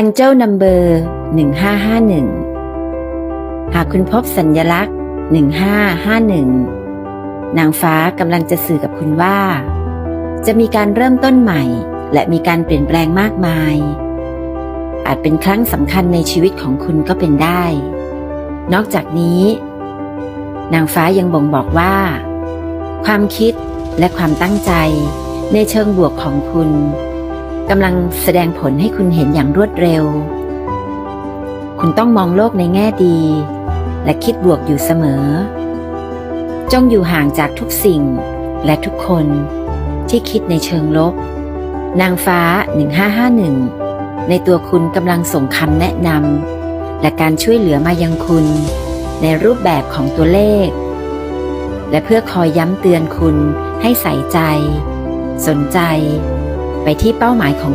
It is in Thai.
Angel Number 1551 หากคุณพบสัญญลักษณ์ 1551 นางฟ้ากำลังจะสื่อกับคุณว่า จะมีการเริ่มต้นใหม่ และมีการเปลี่ยนแปลงมากมาย อาจเป็นครั้งสำคัญในชีวิตของคุณก็เป็นได้ นอกจากนี้ นางฟ้ายังบ่งบอกว่า ความคิดและความตั้งใจในเชิงบวกของคุณ กำลังแสดงผลให้คุณเห็นอย่างรวดเร็ว คุณต้องมองโลกในแง่ดี และคิดบวกอยู่เสมอ จงอยู่ห่างจากทุกสิ่งและทุกคนที่คิดในเชิงลบ นางฟ้า 1551 ในตัวคุณกำลังส่งคำแนะนำและการช่วยเหลือมายังคุณ ในรูปแบบของตัวเลข และเพื่อคอยย้ำเตือนคุณให้ใส่ใจ สนใจ ไปที่เป้าหมายของ